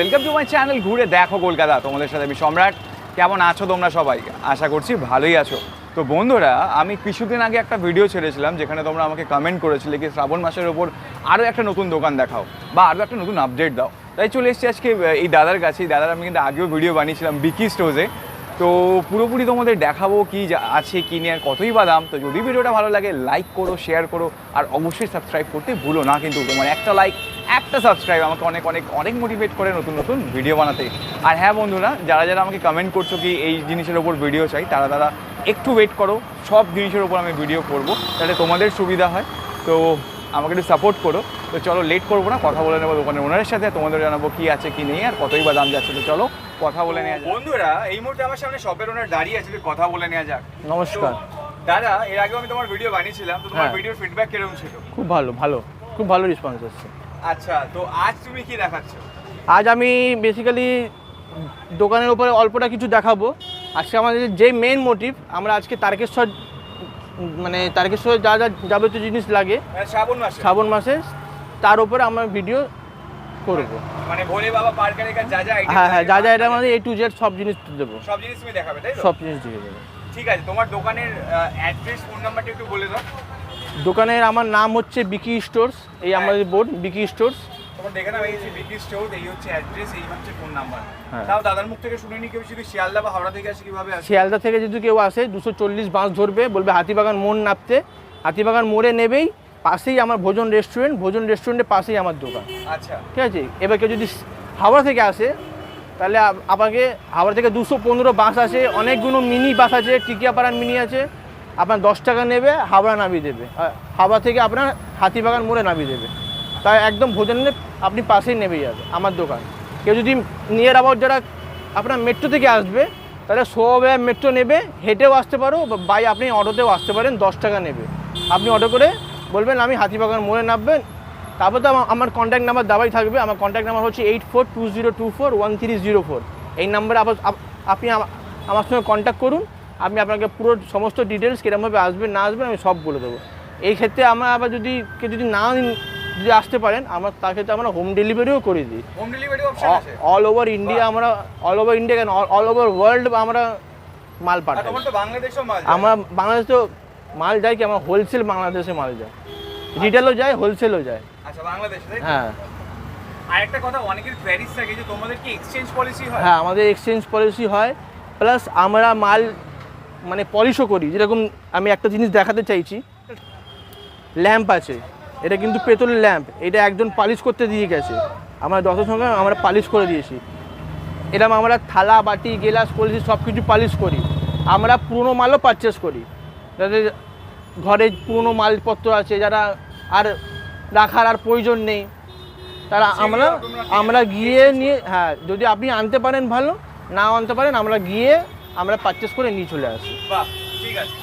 Welcome to my channel ঘুরে দেখো কলকাতা। তোমাদের সাথে আমি সম্রাট। কেমন আছো তোমরা সবাই? আশা করছি ভালোই আছো। তো বন্ধুরা, আমি কিছুদিন আগে একটা ভিডিও ছেড়েছিলাম, যেখানে তোমরা আমাকে কমেন্ট করেছিলে কি শ্রাবণ মাসের ওপর আরও একটা নতুন দোকান দেখাও বা আরও একটা নতুন আপডেট দাও। তাই চলে এসেছি আজকে এই দাদার কাছে। দাদার আমি কিন্তু আগেও ভিডিও বানিয়েছিলাম বিকি স্টোজে তো পুরোপুরি তোমাদের দেখাবো কি আছে, কি নিয়ে আর কতই বা দাম। তো যদি ভিডিওটা ভালো লাগে লাইক করো শেয়ার করো, আর অবশ্যই সাবস্ক্রাইব করতে ভুলো না। কিন্তু তোমার একটা লাইক একটা সাবস্ক্রাইব আমাকে অনেক অনেক অনেক মোটিভেট করে নতুন নতুন ভিডিও বানাতে। আর হ্যাঁ বন্ধুরা যারা যারা আমাকে কমেন্ট করছ কি এই জিনিসের ওপর ভিডিও চাই তারা তারা একটু ওয়েট করো সব জিনিসের ওপর আমি ভিডিও করব তাহলে তোমাদের সুবিধা হয়। তো আমাকে একটু সাপোর্ট করো। তো চলো লেট করব না কথা বলে নেব দোকানের ওনারের সাথে তোমাদের জানাব কি আছে কি নেই আর কতই বা দাম যাচ্ছে। তো চলো কথা বলে নেওয়া যাক। বন্ধুরা এই মুহূর্তে আমার সামনে শপের ওনার দাঁড়িয়ে আছে কথা বলে নেওয়া যাক। নমস্কার। দাদা এর আগেও আমি তোমার ভিডিও বানিয়েছিলাম তো তোমার। ভিডিওর ফিডব্যাক কীরকম ছিল? খুব ভালো ভালো খুব ভালো রেসপন্স আসছে। আচ্ছা তো আজ তুমি কি দেখাচ্ছ? আজ আমি বেসিক্যালি দোকানের উপরে অল্পটা কিছু দেখাবো। আজকে আমাদের যে মেন মোটিভ আমরা আজকে তারকেশ্বর মানে তারকেশ্বর যা যা যাবতীয় জিনিস লাগে মানে শ্রাবণ মাসে। শ্রাবণ মাসে তার উপরে আমরা ভিডিও করব। মানে ভোলে বাবা পার্কের এখানে যা যা হ্যাঁ হ্যাঁ যা যা এটা এ টু জেড সব জিনিস দেবো। সব জিনিস তুমি দেখাবে তাই তো? সব জিনিস দিয়ে দেবো। ঠিক আছে তোমার দোকানের অ্যাড্রেস ফোন নাম্বারটা একটু বলে দাও। দোকানের আমার নাম হচ্ছে বিকি স্টোর্স এই আমাদের বোর্ড বিকি স্টোর্স। তোমার দেখে নাও এই যে বিকি স্টোর এই হচ্ছে অ্যাড্রেস এই হচ্ছে ফোন নাম্বার হ্যাঁ। তাও দাদার মুখ থেকে শুনে নি কেউ যদি শিয়ালদা বা হাওড়া থেকে আসে কীভাবে আসে? শিয়ালদা থেকে যদি কেউ আসে দুশো চল্লিশ বাস ধরবে বলবে হাতিবাগান মোড় নামতে। হাতিবাগান মোড়ে নেবেই পাশেই আমার ভোজন রেস্টুরেন্ট ভোজন রেস্টুরেন্টের পাশেই আমার দোকান। আচ্ছা। ঠিক আছে? এবার কেউ যদি হাওড়া থেকে আসে তাহলে আপ- আপনাকে হাওড়া থেকে দুশো পনেরো বাস আছে অনেকগুলো মিনি বাস আছে টিকিয়াপাড়ার মিনি আছে আপনার দশ টাকা নেবে, হাওড়া নামিয়ে দেবে। হাওড়া থেকে আপনার হাতিবাগান মোড়ে নামিয়ে দেবে। তাই একদম ভোজনের আপনি পাশেই নেমে যাবে, আমার দোকান। কেউ যদি নিয়ার অ্যাবাউট যারা আপনার মেট্রো থেকে আসবে তাহলে সোভাবে মেট্রো নেবে, হেঁটেও আসতে পারো বাই আপনি অটোতেও আসতে পারেন, দশ টাকা নেবে। আপনি অটো করে বলবেন, আমি হাতিবাগান মোড়ে নামবেন। তারপর তো আমার- কন্ট্যাক্ট নাম্বার দাবাই থাকবে। আমার কন্ট্যাক্ট নাম্বার হচ্ছে eight four two zero two four one three zero four এই নাম্বারে আবার আপ- আপনি আমার সঙ্গে কন্ট্যাক্ট করুন। আমি আপনাকে পুরো সমস্ত ডিটেলস কীরকমভাবে আসবেন না আসবেন আমি সব বলে দেবো। এই ক্ষেত্রে আমরা আবার যদি কেউ যদি না যদি আসতে পারেন আমরা তার ক্ষেত্রে আমরা হোম ডেলিভারিও করে দিই। Home delivery all over India আমরা অল ওভার ইন্ডিয়া কেন অল ওভার ওয়ার্ল্ড আমরা মাল পাঠাই। তোমার তো বাংলাদেশও মাল যায়। আমরা বাংলাদেশ তো মাল যায় কি আমার হোলসেল বাংলাদেশে মাল যায়। রিটেলও যায় হোলসেলও যায়। আচ্ছা বাংলাদেশে হ্যাঁ। আর একটা কথা অনেকের কোয়ারিজ থাকে যে তোমাদের কি এক্সচেঞ্জ পলিসি হয়? হ্যাঁ আমাদের এক্সচেঞ্জ পলিসি হয়। প্লাস আমরা মাল মানে পলিশও করি। যেরকম আমি একটা জিনিস দেখাতে চাইছি ল্যাম্প আছে। এটা কিন্তু পেতলের ল্যাম্প। এটা একজন পালিশ করতে দিয়ে গেছে। আমরা দশের সঙ্গে আমরা পালিশ করে দিয়েছি। এরকম আমরা থালা বাটি গেলাস কলসি সব কিছু পালিশ করি। আমরা পুরনো মালও পারচেস করি। যাদের ঘরে পুরনো মালপত্র আছে যারা আর রাখার আর প্রয়োজন নেই। তারা আমরা আমরা গিয়ে নিয়ে হ্যাঁ যদি আপনি আনতে পারেন ভালো না আনতে পারেন আমরা গিয়ে আমরা পারচেস করে নিয়ে চলে আসি। বাহ ঠিক আছে।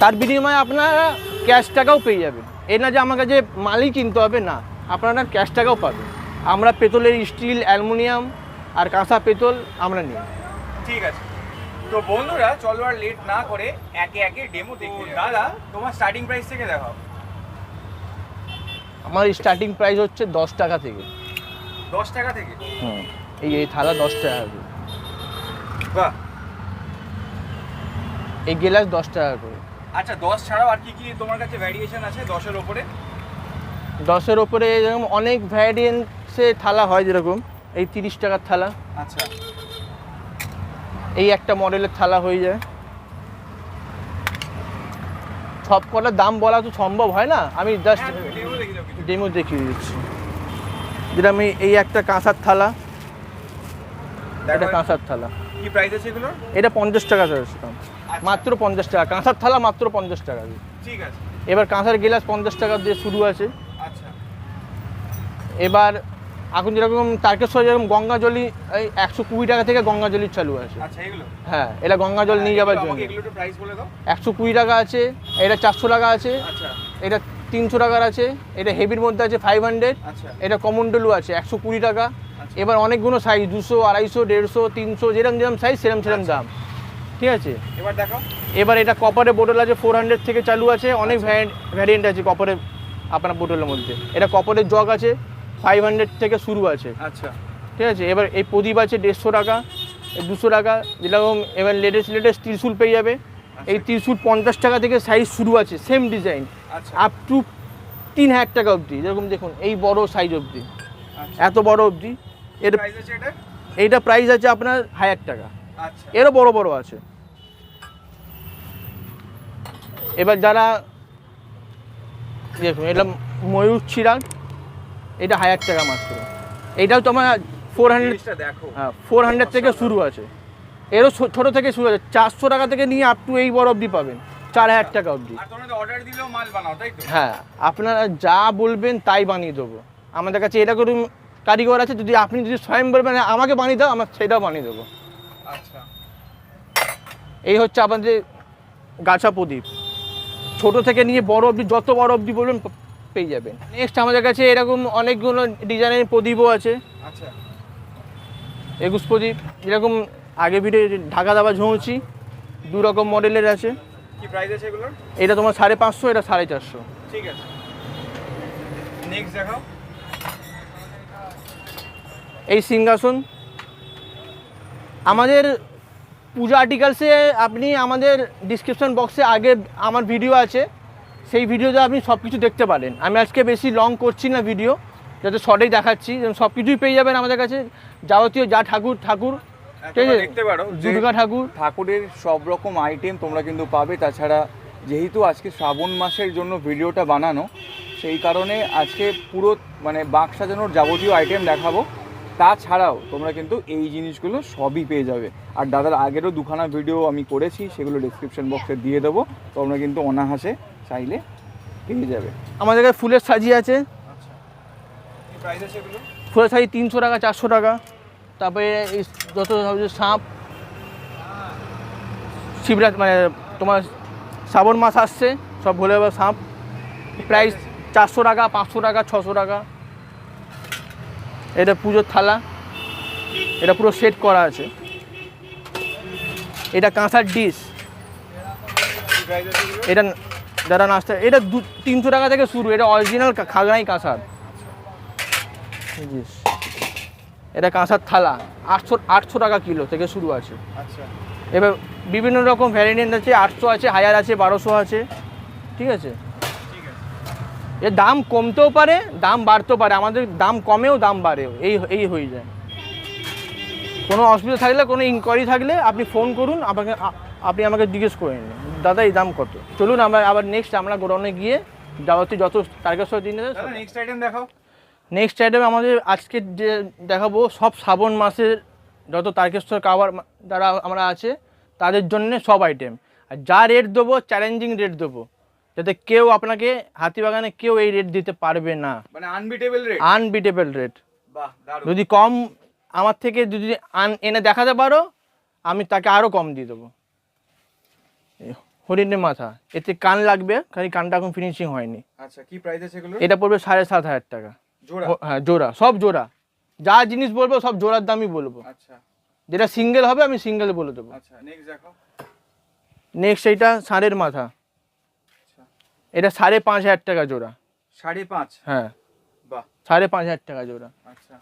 তার বিনিময়ে আপনারা ক্যাশ টাকাও পেয়ে যাবেন। এই না যে আমার কাছে মালই কিনতে হবে না। আপনারা ক্যাশ টাকাও পাবেন। আমরা পেতলের স্টিল অ্যালুমিনিয়াম আর কাঁসা পেতল আমরা নিই। ঠিক আছে। তো বন্ধুরা চলো আর লেট না করে একে একে ডেমো দেখব দাদা তোমার স্টার্টিং প্রাইস থেকে দেখাও। আমার স্টার্টিং প্রাইস হচ্ছে দশ টাকা থেকে। দশ টাকা থেকে? হুম এই এই থালা দশ টাকা। বাহ এই গেলাস দশ টাকা করে। আচ্ছা দশ ছাড়াও আর কি কি তোমার কাছে ভ্যারিয়েশন আছে দশের ওপরে? দশের ওপরে যেরকম অনেক ভ্যারিয়েন্টসে থালা হয় যেরকম এই তিরিশ টাকার থালা। আচ্ছা। এই একটা মডেলের থালা হয়ে যায়। সব কটার দাম বলা তো সম্ভব হয় না? আমি জাস্ট হ্যাঁ। ডেমো দেখিয়ে দিচ্ছি। যেটা আমি এই একটা কাঁসার থালা। এটা কাঁসার থালা। কি প্রাইস আছে এগুলো এটা পঞ্চাশ টাকা দাম। মাত্র পঞ্চাশ টাকা কাঁসার থালা মাত্র পঞ্চাশ টাকা। ঠিক আছে। এবার কাঁসার গিলাস পঞ্চাশ টাকা দিয়ে শুরু আছে। আচ্ছা। এবার এখন যেরকম তারকেশ্বর যেরকম গঙ্গা গঙ্গাজলি এই একশো কুড়ি টাকা থেকে গঙ্গা গঙ্গাজলি চালু আছে। আচ্ছা হ্যাঁ এটা গঙ্গা জল নিয়ে জন্য। প্রাইস বলে দাও। একশো কুড়ি টাকা আছে এটা চারশো টাকা আছে আচ্ছা। এটা তিনশো টাকার আছে এটা হেভির মধ্যে আছে ফাইভ হান্ড্রেড এটা কমন্ডলু আছে একশো কুড়ি টাকা। এবার অনেকগুলো সাইজ দুশো আড়াইশো দেড়শো তিনশো যেরকম যেরকম সাইজ সেরকম সেরকম। দাম। ঠিক আছে? এবার দেখো এবার এটা কপারের বোটল আছে ফোর হান্ড্রেড থেকে চালু আছে অনেক আচ্ছা। ভ্যারিয়েন্ট আছে কপারে আপনার বোটলের মধ্যে। এটা কপারের জগ আছে ফাইভ হান্ড্রেড থেকে শুরু আছে। আচ্ছা। ঠিক আছে? এবার এই প্রদীপ আছে দেড়শো টাকা দুশো টাকা যেরকম এবার লেটেস্ট লেটেস্ট ত্রিশুল পেয়ে যাবে। এই ত্রিশুল পঞ্চাশ টাকা থেকে সাইজ শুরু আছে সেম ডিজাইন আচ্ছা। আপ টু তিন হাজার টাকা অবধি। যেরকম দেখুন এই বড় সাইজ অবধি। আচ্ছা। এত বড় অবধি। এর এটা? এইটা প্রাইস আছে আপনার হাজার টাকা। আচ্ছা এরও বড় বড় আছে। এবার যারা দেখুন এটা ময়ূর চিরাগ এটা হাজার টাকা মাত্র। এটাও তোমার ফোর হান্ড্রেড দেখো। হ্যাঁ ফোর হান্ড্রেড থেকে শুরু আছে। এরও ছোটো থেকে শুরু আছে। চারশো টাকা থেকে নিয়ে আপ টু এই বড় অবধি পাবেন। চার হাজার টাকা অবধি। হ্যাঁ আপনারা যা বলবেন তাই বানিয়ে দেবো। আমাদের কাছে এরকম কারিগর আছে যদি আপনি যদি স্বয়ং বলবেন "হ্যাঁ, আমাকে বানিয়ে দাও আমার সেটাও বানিয়ে দেবো। আচ্ছা এই হচ্ছে আমাদের গাছা প্রদীপ। ছোট থেকে নিয়ে বড় অবধি যত বড় অবধি বলবেন প- পেয়ে যাবেন। নেক্সট আমাদের কাছে এরকম অনেকগুলো ডিজাইনের প্রদীপও আছে। আচ্ছা। একুশ প্রদীপ এরকম আগে ভিড়ে ঢাকা দাবা ঝুঁচি দু রকম মডেলের আছে। কি প্রাইস আছে এগুলোর? এটা তোমার সাড়ে পাঁচশো এটা সাড়ে চারশো। ঠিক আছে। নেক্সট দেখাও। এই সিংহাসন। আমাদের পূজা আর্টিকেলসে আপনি আমাদের ডিসক্রিপশন বক্সে আগে আমার ভিডিও আছে। সেই ভিডিওতে আপনি সব কিছু দেখতে পারেন। আমি আজকে বেশি লং করছি না ভিডিও যাতে শর্টেই দেখাচ্ছি। সব কিছুই পেয়ে যাবেন আমাদের কাছে। যাবতীয় যা ঠাকুর ঠাকুর ঠিক আছে? দেখতে পারো দুর্গা ঠাকুর। ঠাকুরের সব রকম আইটেম তোমরা কিন্তু পাবে। তাছাড়া যেহেতু আজকে শ্রাবণ মাসের জন্য ভিডিওটা বানানো সেই কারণে আজকে পুরো মানে বাক্স সাজানোর যাবতীয় আইটেম দেখাবো। তাছাড়াও তোমরা কিন্তু এই জিনিসগুলো সবই পেয়ে যাবে। আর দাদার আগেরও দুখানা ভিডিও আমি করেছি সেগুলো ডিসক্রিপশন বক্সে দিয়ে দেবো। তোমরা কিন্তু অনাহাসে চাইলে পেয়ে যাবে। আমাদের কাছে ফুলের সাজি আছে। আচ্ছা। কি প্রাইস আছে এগুলো? ফুলের সাজি তিনশো টাকা চারশো টাকা। তারপরে এই যত সাপ শিবরাত মানে তোমার শ্রাবণ মাস আসছে সব ভোলে সাপ। প্রাইস চারশো টাকা পাঁচশো টাকা ছশো টাকা। এটা পুজোর থালা। এটা পুরো সেট করা আছে। এটা কাঁসার ডিশ এটা যারা নাস্তা এটা দু তিনশো টাকা থেকে শুরু। এটা অরিজিনাল খাগড়াই কাঁসার। এটা কাঁসার থালা। আটশো আটশো টাকা কিলো থেকে শুরু আছে। আচ্ছা। এবার বিভিন্ন রকম ভ্যারিয়েন্ট আছে। আটশো আছে হাজার আছে বারোশো আছে। ঠিক আছে? এর দাম কমতেও পারে দাম বাড়তেও পারে। আমাদের দাম কমেও দাম বাড়েও এই এই হয়ে যায়। কোনো অসুবিধা থাকলে কোনো ইনকোয়ারি থাকলে আপনি ফোন করুন আপনাকে আ- আপনি আমাকে জিজ্ঞেস করে নিন। দাদা এই দাম কত? চলুন আমরা আবার নেক্সট আমরা গোডাউনে গিয়ে যাবতীয় যত টার্গেট দিন নেক্সট আইটেম দেখাও। নেক্সট আইটেম আমাদের আজকে যে দেখাবো সব শ্রাবণ মাসের যত তারকেশ্বর কাবার যারা আমরা আছে তাদের জন্য সব আইটেম আর যা রেট দেবো চ্যালেঞ্জিং রেট দেবো। যাতে কেউ আপনাকে হাতিবাগানে কেউ এই রেট দিতে পারবে না। মানে আনবিটেবল রেট আনবিটেবল রেট বাহ যদি কম আমার থেকে যদি আন এনে দেখাতে পারো আমি তাকে আরও কম দিয়ে দেবো। হরিণের মাথা। এতে কান লাগবে খালি কানটা এখন ফিনিশিং হয়নি। আচ্ছা কি প্রাইস আছে এগুলো এটা পড়বে সাড়ে সাত হাজার টাকা। জোড়া? হ্যাঁ জোড়া সব জোড়া। যা জিনিস বলব সব জোড়ার দামই বলব। আচ্ছা। যেটা সিঙ্গেল হবে আমি সিঙ্গেল বলে দেবো। আচ্ছা নেক্সট দেখো। নেক্সট এইটা ষাঁড়ের মাথা। এটা সাড়ে পাঁচ হাজার টাকা জোড়া। সাড়ে পাঁচ? হ্যাঁ। বাহ। সাড়ে পাঁচ হাজার টাকা জোড়া। আচ্ছা।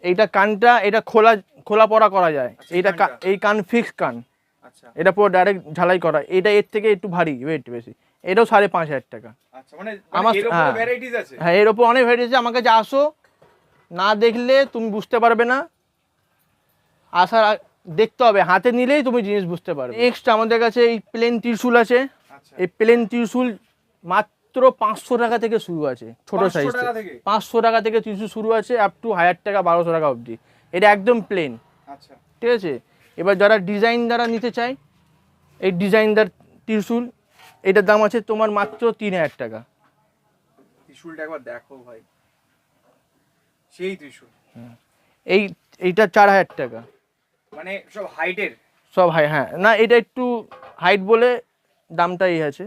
এইটা কানটা এটা খোলা খোলা পড়া করা যায়। আচ্ছা, এইটা এই কান ফিক্স কান। আচ্ছা। এটা পুরো ডাইরেক্ট ঝালাই করা। এটা এর থেকে একটু ভারী ওয়েট বেশি। এটাও সাড়ে পাঁচ হাজার টাকা। আচ্ছা মানে আমার- আমার এর হ্যাঁ। উপরে ভ্যারাইটিস আছে? হ্যাঁ এর ওপর অনেক ভ্যারাইটি আমার কাছে আসো না দেখলে তুমি বুঝতে পারবে না। আসার দেখতে হবে। হাতে নিলেই তুমি জিনিস বুঝতে পারবে। নেক্সট আমাদের কাছে এই প্লেন ত্রিশুল আছে। আচ্ছা। এই প্লেন ত্রিশুল মাত্র পাঁচশো টাকা থেকে শুরু আছে ছোট সাইজ পাঁচশো টাকা থেকে ত্রিশুল শুরু আছে আপ টু হাজার টাকা বারোশো টাকা অবধি। এটা একদম প্লেন আচ্ছা। ঠিক আছে? এবার যারা ডিজাইন দ্বারা নিতে চায় এই ডিজাইনদার ত্রিশুল এটার দাম আছে তোমার মাত্র তিন হাজার টাকা। ত্রিশুলটা একবার দেখো ভাই। সেই ত্রিশুল। এই এইটা চার হাজার টাকা। মানে সব হাইটের সব হাই হ্যাঁ। না এটা একটু হাইট বলে দামটা এই আছে।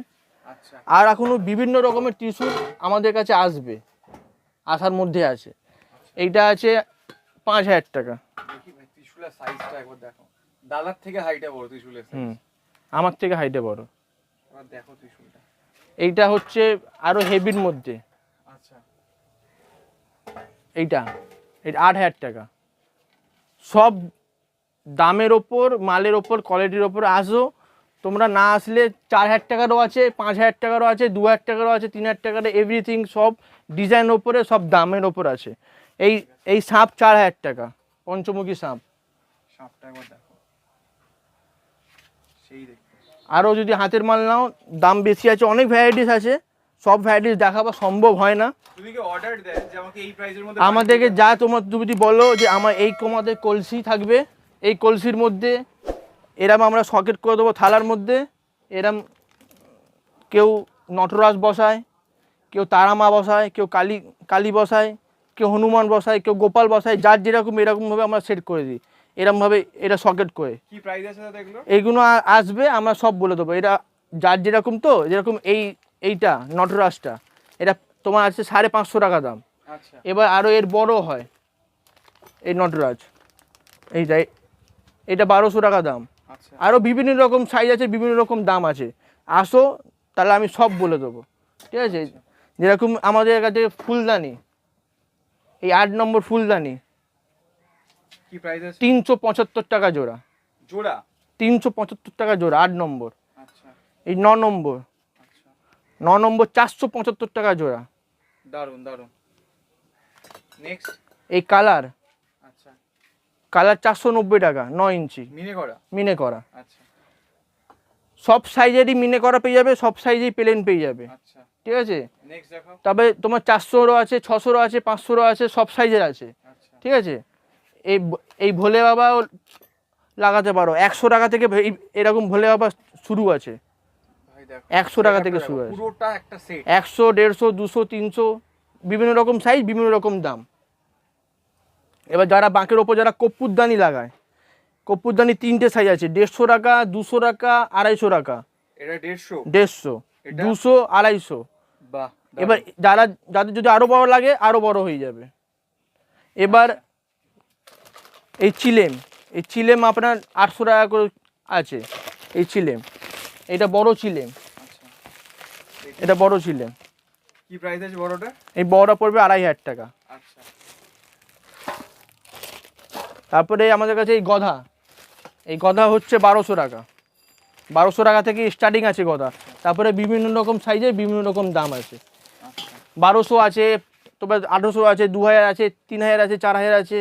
আর এখনও বিভিন্ন রকমের টিস্যু আমাদের কাছে আসবে আসার মধ্যে আছে। এইটা আছে পাঁচ হাজার টাকা। দেখি ভাই ত্রিশুলের সাইজটা একবার দেখো। দাদার থেকে হাইটে বড় ত্রিশুলের হুম আমার থেকে হাইটে বড়। এবার দেখো ত্রিশুলটা। এইটা হচ্ছে আরও হেভির মধ্যে। আচ্ছা। এইটা এটা আট হাজার টাকা। সব দামের ওপর মালের ওপর কোয়ালিটির ওপর আসো। তোমরা না আসলে চার হাজার টাকারও আছে পাঁচ হাজার টাকারও আছে দু হাজার টাকারও আছে তিন হাজার টাকার এভরিথিং সব ডিজাইন ওপরে সব দামের ওপর আছে। এই এই সাপ চার হাজার টাকা পঞ্চমুখী সাপ। আরও যদি হাতের মাল নাও দাম বেশি আছে অনেক ভ্যারাইটিস আছে সব ভ্যারাইটিস দেখাবা সম্ভব হয় না। আমাদেরকে যা তোমার তুমি যদি বলো যে আমার এই কমাতে কলসি থাকবে এই কলসির মধ্যে এরম আমরা সকেট করে দেবো থালার মধ্যে। এরম কেউ নটরাজ বসায় কেউ তারামা বসায় কেউ কালী কালী বসায় কেউ হনুমান বসায় কেউ গোপাল বসায় যার যেরকম এরকমভাবে আমরা সেট করে দিই। এরমভাবে এটা সকেট করে। এইগুলো আসবে আমরা সব বলে দেবো। এটা যার যেরকম তো যেরকম এই এইটা নটরাজটা এটা তোমার আছে সাড়ে পাঁচশো টাকা দাম। আচ্ছা। এবার আরও এর বড় হয় এই নটরাজ। এইটা এটা বারোশো টাকা দাম। আরও বিভিন্ন রকম সাইজ আছে বিভিন্ন রকম দাম আছে। আসো তাহলে আমি সব বলে দেবো। ঠিক আছে? যেরকম আমাদের কাছে ফুলদানি এই আট নম্বর ফুলদানি। তিনশো পঁচাত্তর টাকা জোড়া। জোড়া? তিনশো পঁচাত্তর টাকা জোড়া আট নম্বর। আচ্ছা। এই ন নম্বর। আচ্ছা। ন নম্বর চারশো পঁচাত্তর টাকা জোড়া। দারুণ দারুণ নেক্সট এই কালার। আচ্ছা কালার চারশো নব্বই টাকা ন ইঞ্চি। মিনে করা? মিনে করা। আচ্ছা। সব সাইজেরই মিনে করা পেয়ে যাবে সব সাইজেই প্লেন পেয়ে যাবে। আচ্ছা। ঠিক আছে? তবে তোমার চারশোরও আছে ছশোরও আছে পাঁচশোরও আছে সব সাইজের আছে। আচ্ছা। ঠিক আছে? এই এই ভোলে বাবাও লাগাতে পারো। একশো টাকা থেকে এরকম ভোলে বাবা শুরু আছে। একশো টাকা থেকে শুরু আছে। একশো দেড়শো দুশো তিনশো বিভিন্ন রকম সাইজ বিভিন্ন রকম দাম। এবার যারা বাঁকের ওপর যারা কপ্পুরদানি লাগায় কপ্পুরদানি তিনটে সাইজ আছে দেড়শো টাকা দুশো টাকা আড়াইশো টাকা। এটা দেড়শো? দেড়শো দুশো আড়াইশো। বাহ এবার যারা যাদের যদি আরও বড় লাগে আরও বড় হয়ে যাবে। এবার এই চিলেম এই চিলেম আপনার আটশো টাকা করে আছে এই চিলেম। এটা বড় চিলেম। আচ্ছা। এটা বড় চিলেম। কি প্রাইস আছে বড়টা? এই বড়টা পড়বে আড়াই হাজার টাকা। আচ্ছা। তারপরে আমাদের কাছে এই গধা। এই গধা হচ্ছে বারোশো টাকা। বারোশো টাকা থেকে স্টার্টিং আছে গধা। তারপরে বিভিন্ন রকম সাইজের বিভিন্ন রকম দাম আছে। বারোশো আছে তোমার আঠেরোশো আছে দু হাজার আছে তিন হাজার আছে চার হাজার আছে।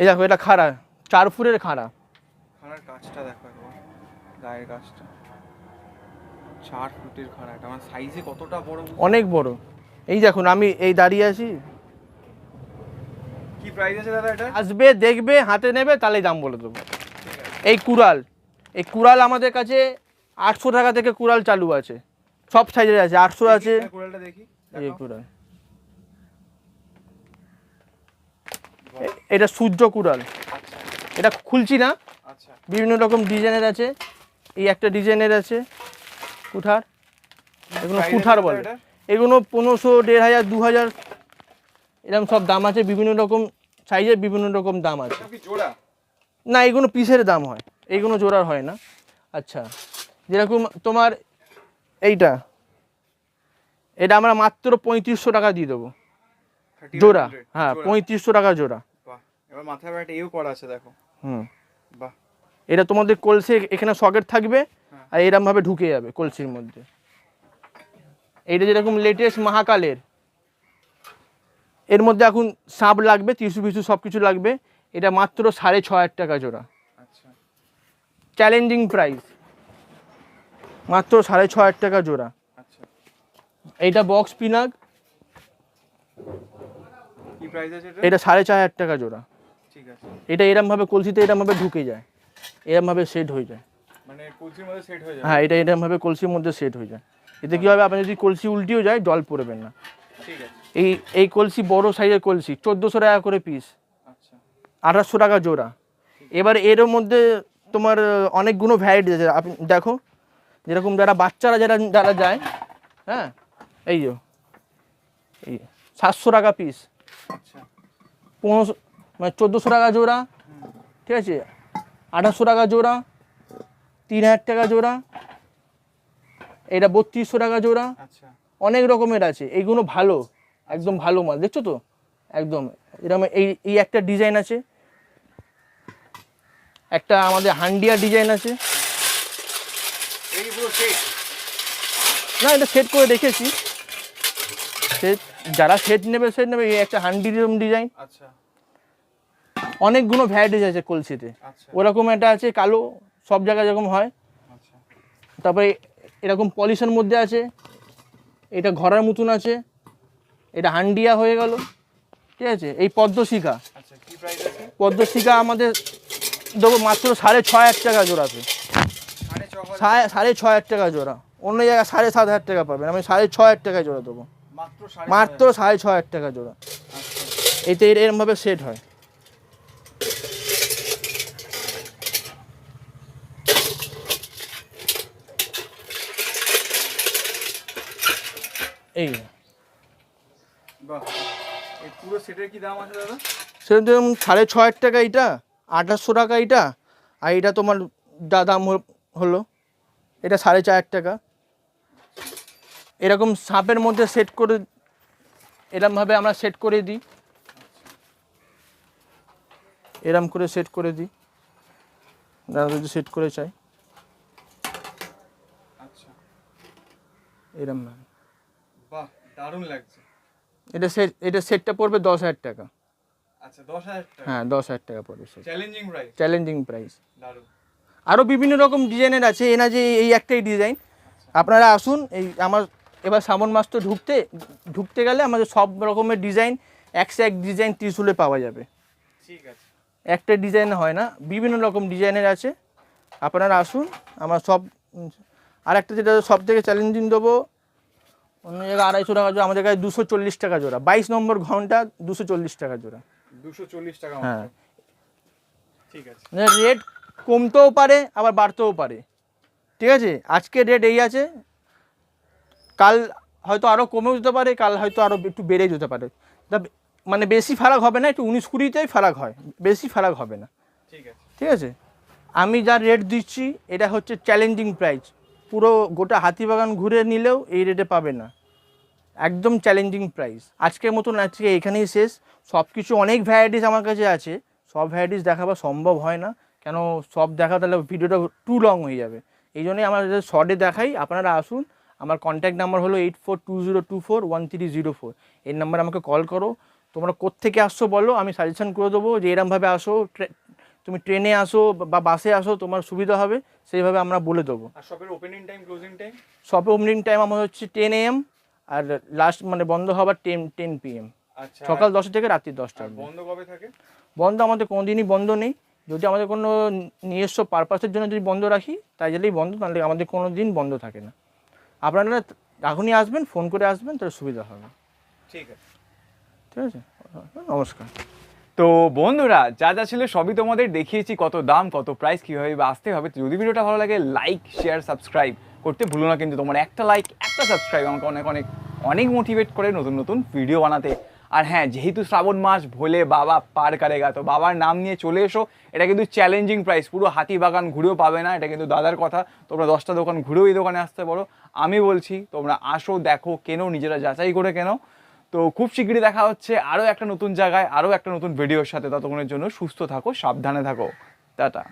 এই দেখো এটা খাড়া। চার ফুটের খাড়া। খাড়ার কাজটা দেখো একবার। গায়ের কাজটা চার ফুটের খাড়া। এটা আমার সাইজে কতটা বড়? অনেক বড়। এই দেখুন আমি এই দাঁড়িয়ে আছি। কি প্রাইস আছে দাদা এটা? আসবে দেখবে হাতে নেবে তাহলেই দাম বলে দেবো। এই কুড়াল এই কুড়াল আমাদের কাছে আটশো টাকা থেকে কুড়াল চালু আছে। সব সাইজের আছে আটশো আছে। দেখি, কোরালটা দেখি এই কুড়াল। এটা সূর্য কুড়াল। আচ্ছা। এটা খুলছি না। আচ্ছা। বিভিন্ন রকম ডিজাইনের আছে। এই একটা ডিজাইনের আছে কুঠার। এগুলো কুঠার বলে। এগুলো পনেরোশো দেড় হাজার দু হাজার এরকম সব দাম আছে বিভিন্ন রকম সাইজের বিভিন্ন রকম দাম আছে। না এগুলো পিসের দাম হয় এইগুলো জোড়ার হয় না। আচ্ছা যেরকম তোমার এইটা এটা আমরা মাত্র পঁয়ত্রিশশো টাকা দিয়ে দেবো। জোড়া হ্যাঁ পঁয়ত্রিশশো টাকা জোড়া। এবার মাথায় একটা এও করা আছে দেখো। হুম। বাহ। এটা তোমাদের কলসি এখানে সকেট থাকবে হ্যাঁ। আর এরমভাবে ঢুকে যাবে কলসির মধ্যে। এইটা যেরকম লেটেস্ট মহাকালের এর মধ্যে এখন সাপ লাগবে টিসু ফিসু সব কিছু লাগবে। এটা মাত্র সাড়ে ছ হাজার টাকা জোড়া। আচ্ছা। চ্যালেঞ্জিং প্রাইস মাত্র সাড়ে ছ হাজার টাকা জোড়া। আচ্ছা। এইটা বক্স পিনাক। এটা? সাড়ে চার হাজার টাকা জোড়া। ঠিক আছে। এটা এরমভাবে কলসিতে এরমভাবে ঢুকে যায়। এরমভাবে সেট হয়ে যায়। মানে কলসির মধ্যে সেট হয়ে যাবে হ্যাঁ এটা এরমভাবে কলসির মধ্যে সেট হয়ে যায়। এতে কী হবে? আপনি যদি কলসি উল্টিও যায় জল পড়বেন না। ঠিক আছে। এই এই কলসি বড় সাইজের কলসি চোদ্দোশো টাকা করে পিস আচ্ছা। আঠাশশো টাকা জোড়া। এবার এর মধ্যে তোমার অনেকগুলো ভ্যারাইটি আছে। আপনি দেখো যেরকম যারা বাচ্চারা যারা যারা যায় হ্যাঁ এই যে এই সাতশো টাকা পিস আচ্ছা। পনেরোশো মানে চোদ্দোশো টাকা জোড়া ঠিক আছে? আঠাশশো টাকা জোড়া তিন হাজার টাকা জোড়া এটা বত্রিশশো টাকা জোড়া। আচ্ছা। অনেক রকমের আছে। এইগুলো ভালো। একদম ভালো মাল দেখছ তো? একদম। এরকম এই এই একটা ডিজাইন আছে। একটা আমাদের হান্ডিয়া ডিজাইন আছে। না এটা সেট করে রেখেছি সেট যারা সেট নেবে সেট নেবে এই একটা হান্ডি ডিজাইন আচ্ছা। অনেকগুলো ভ্যারাইটিস আছে কলসিতে আচ্ছা। ওরকম একটা আছে কালো সব জায়গায় যেরকম হয়। আচ্ছা। তারপরে এরকম পলিশের মধ্যে আছে। এটা ঘরের মতন আছে। এটা হান্ডিয়া হয়ে গেল। ঠিক আছে? এই পদ্মশিখা। আচ্ছা পদ্মশিখা আমাদের দেবো মাত্র সাড়ে ছ হাজার টাকা জোড়াতে সাড়ে ছ হাজার? টাকা জোড়া। অন্য জায়গায় সাড়ে সাত হাজার টাকা পাবেন। আমি সাড়ে ছ হাজার টাকা জোড়া দেবো। মাত্র সাড়ে ছ হাজার? টাকা জোড়া। আচ্ছা। এতে এরমভাবে সেট হয়। এই বাহ। এই পুরো সেটের কি দাম আছে দাদা? সেরকম সাড়ে ছ হাজার টাকা এইটা আঠাশশো টাকা এটা আর এটা তোমার যা দাম হল- এটা সাড়ে চার টাকা। এরকম সাপের মধ্যে সেট করে এরমভাবে আমরা সেট করে দিই। এরম করে সেট করে দিই। দাদা যদি সেট করে চাই আচ্ছা। এরম বাহ দারুণ লাগছে। এটা সেট এটা সেটটা পড়বে দশ হাজার টাকা। আচ্ছা দশ হাজার হ্যাঁ দশ হাজার টাকা পড়বে চ্যালেঞ্জিং প্রাইস চ্যালেঞ্জিং প্রাইস আরও বিভিন্ন রকম ডিজাইনের আছে এ না যে এই একটাই ডিজাইন। আপনারা আসুন এই আমার এবার শ্রাবণ মাস তো ঢুকতে ঢুকতে গেলে আমাদের সব রকমের ডিজাইন একশো এক ডিজাইন ত্রিশুলে পাওয়া যাবে। ঠিক আছে। একটা ডিজাইন হয় না বিভিন্ন রকম ডিজাইনের আছে। আপনারা আসুন আমার সব আর একটা যেটা সব থেকে চ্যালেঞ্জিং দেবো অন্য জায়গায় আড়াইশো টাকা জোড়া আমাদের কাছে দুশো চল্লিশ টাকা জোড়া। বাইশ নম্বর ঘণ্টা দুশো চল্লিশ টাকা জোড়া। দুশো চল্লিশ টাকা হ্যাঁ। ঠিক আছে। রেট কমতেও পারে আবার বাড়তেও পারে। ঠিক আছে? আজকে রেট এই আছে। কাল হয়তো আরও কমেও যেতে পারে কাল হয়তো আরও একটু বেড়ে যেতে পারে। তা মানে বেশি ফারাক হবে না একটু উনিশ কুড়িতেই ফারাক হয়। বেশি ফারাক হবে না। ঠিক আছে। ঠিক আছে? আমি যা রেট দিচ্ছি এটা হচ্ছে চ্যালেঞ্জিং প্রাইস পুরো গোটা হাতিবাগান ঘুরে নিলেও এই রেটে পাবে না। একদম চ্যালেঞ্জিং প্রাইস আজকের মতন আজকে এখানেই শেষ। সব কিছু অনেক ভ্যারাইটিস আমার কাছে আছে। সব ভ্যারাইটিস দেখাবা সম্ভব হয় না। কেন সব দেখা তাহলে ভিডিওটা টু লং হয়ে যাবে। এই জন্যই আমরা শর্টে দেখাই আপনারা আসুন। আমার কন্ট্যাক্ট নাম্বার হলো eight four two zero two four one three zero four এই নাম্বারে আমাকে কল করো। তোমরা কোত্থেকে আসছো বলো আমি সাজেশন করে দেবো যে এরমভাবে আসো তুমি ট্রেনে আসো বা বাসে আসো তোমার সুবিধা হবে। সেইভাবে আমরা বলে দেবো। আর শপের ওপেনিং টাইম ক্লোজিং টাইম শপে ওপেনিং টাইম আমার হচ্ছে টেন এম আর লাস্ট মানে বন্ধ হবার টেন টেন পিএম আচ্ছা সকাল দশটা থেকে রাত্রি দশটা বন্ধ কবে থাকে? বন্ধ আমাদের কোনো দিনই বন্ধ নেই। যদি আমাদের কোনো নিজস্ব পারপাসের জন্য যদি বন্ধ রাখি তাই জন্যই বন্ধ তাহলে আমাদের কোনো দিন বন্ধ থাকে না। আপনারা এখনই আসবেন ফোন করে আসবেন তাহলে সুবিধা হবে। ঠিক আছে। ঠিক আছে? নমস্কার। তো বন্ধুরা যা যা ছিল সবই তোমাদের দেখিয়েছি কত দাম কত প্রাইস কীভাবে বা আসতে হবে। যদি ভিডিওটা ভালো লাগে লাইক শেয়ার সাবস্ক্রাইব করতে ভুলো না, কিন্তু তোমার একটা লাইক একটা সাবস্ক্রাইব আমাকে অনেক অনেক অনেক মোটিভেট করে নতুন নতুন ভিডিও বানাতে। আর হ্যাঁ যেহেতু শ্রাবণ মাস, ভোলে বাবা পার কারেগা, তো বাবার নাম নিয়ে চলে এসো। এটা কিন্তু চ্যালেঞ্জিং প্রাইস পুরো হাতি বাগান ঘুরেও পাবে না, এটা কিন্তু দাদার কথা। তোমরা দশটা দোকান ঘুরেও এই দোকানে আসতে পারো। আমি বলছি, তোমরা আসো, দেখো, কেনো, নিজেরা যাচাই করে কেনো। তো খুব শীঘ্রই দেখা হচ্ছে আরও একটা নতুন জায়গায় আরও একটা নতুন ভিডিওর সাথে। ততক্ষণের জন্য সুস্থ থাকো, সাবধানে থাকো। টাটা।